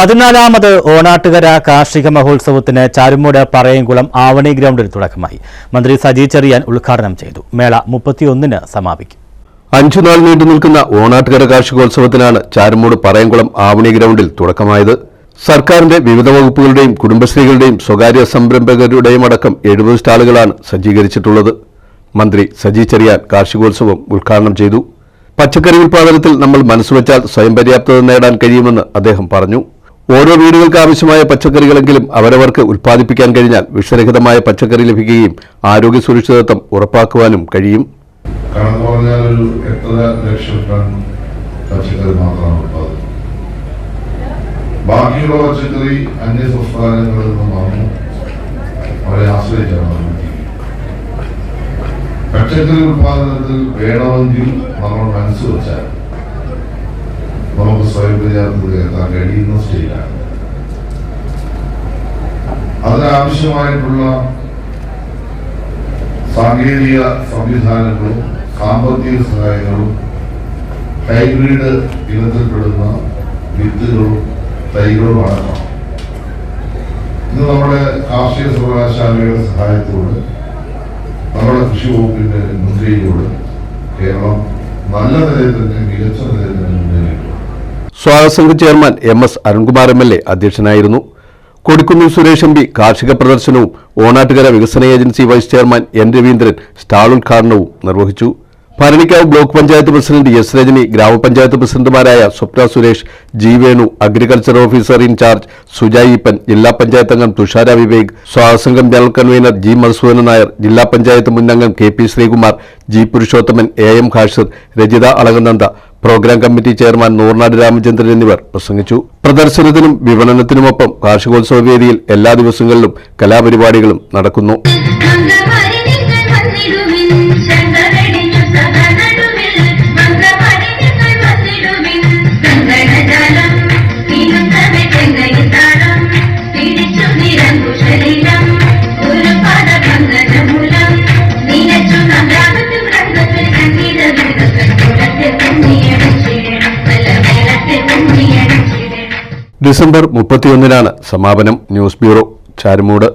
പതിനാലാമത് ഓണാട്ടുകര കാർഷിക മഹോത്സവത്തിന് ചാരുമൂട് പറയംകുളം ആവണി ഗ്രൗണ്ടിൽ തുടക്കമായി. മന്ത്രി സജി ചെറിയാൻ ഉദ്ഘാടനം ചെയ്തു. മേള മുപ്പത്തിയൊന്നിന് സമാപിക്കും. അഞ്ചു നാൾ നീണ്ടു നിൽക്കുന്ന ഓണാട്ടുകര കാർഷികോത്സവത്തിനാണ് ചാരുമൂട് പറയംകുളം ആവണി ഗ്രൗണ്ടിൽ തുടക്കമായത്. സർക്കാരിന്റെ വിവിധ വകുപ്പുകളുടെയും കുടുംബശ്രീകളുടെയും സ്വകാര്യ സംരംഭകരുടെയും അടക്കം എഴുപത് സ്റ്റാളുകളാണ് സജ്ജീകരിച്ചിട്ടുള്ളത്. മന്ത്രി സജി ചെറിയാൻ കാർഷികോത്സവം ഉദ്ഘാടനം ചെയ്തു. പച്ചക്കറി ഉൽപാദനത്തിൽ നമ്മൾ മനസ്സുവെച്ചാൽ സ്വയം പര്യാപ്തത നേടാൻ കഴിയുമെന്ന് അദ്ദേഹം പറഞ്ഞു. ഓരോ വീടുകൾക്ക് ആവശ്യമായ പച്ചക്കറികളെങ്കിലും അവരവർക്ക് ഉൽപ്പാദിപ്പിക്കാൻ കഴിഞ്ഞാൽ വിഷരഹിതമായ പച്ചക്കറി ലഭിക്കുകയും ആരോഗ്യ സുരക്ഷിതത്വം ഉറപ്പാക്കുവാനും കഴിയും. കണക്ക് പറഞ്ഞാൽ ഒരു എട്ടര ലക്ഷം ടൺ പച്ചക്കറി മാത്രമാണ് ഉത്പാദിപ്പിക്കുന്നത് ബാക്കിയുള്ള പച്ചക്കറി അന്യ സംസ്ഥാനങ്ങളിൽ നിന്ന് വന്നു അവരെ ആശ്രയിച്ചാണ് പച്ചക്കറി ഉൽപാദനത്തിൽ വേണമെങ്കിൽ നമ്മൾ മനസ്സ് വെച്ചാൽ നമുക്ക് സ്വയം പര്യാപ്തത എത്താൻ കഴിയുന്ന സ്റ്റേറ്റാണ് അതിനാവശ്യമായിട്ടുള്ള സാങ്കേതിക സംവിധാനങ്ങളും സാമ്പത്തിക സഹായങ്ങളും ഹൈബ്രിഡ് ഇനത്തിൽപ്പെടുന്ന വിത്തുകളും തൈകളുമാണ് ഇന്ന് നമ്മുടെ കാർഷിക സർവകലാശാലയുടെ സഹായത്തോട് നമ്മുടെ കൃഷി വകുപ്പിന്റെ മുൻകൈയോട് കേരളം നല്ല നിലയിൽ തന്നെ മികച്ച നിലയിൽ തന്നെ മുന്നേറിയിട്ടുണ്ട് സ്വാഗത സംഘ chairman M S Arunkumar M L A അധ്യക്ഷനായിരുന്നു. കൊടിക്കുന്നിൽ സുരേഷ് എം പി കാർഷിക പ്രദർശനവും ഓണാട്ടുകര വികസന agency vice chairman N Raveendran stall ഉദ്ഘാടനവും നിർവഹിച്ചു. Bharanikkavu block panchayat president S Rajani ഗ്രാമപഞ്ചായത്ത് പ്രസിഡന്റുമാരായ Swapna Suresh G Venu agriculture officer in charge സുജായിപ്പൻ ജില്ലാ പഞ്ചായത്ത് അംഗം Thushara Vivek സ്വാഗതസംഘം general convener G Madhusoodanan Nair ജില്ലാ പഞ്ചായത്ത് മുൻ അംഗം K P Sreekumar G Purushothaman A M Khashir Rajitha Alakananda programme committee chairman Nooranad Ramachandran എന്നിവർ പ്രസംഗിച്ചു. പ്രദർശനത്തിനും വിപണനത്തിനുമൊപ്പം കാർഷികോത്സവ വേദിയിൽ എല്ലാ ദിവസങ്ങളിലും കലാപരിപാടികളും നടക്കുന്നു. ഡിസംബർ മുപ്പത്തിയൊന്നിനാണ് സമാപനം. News bureau Charummood.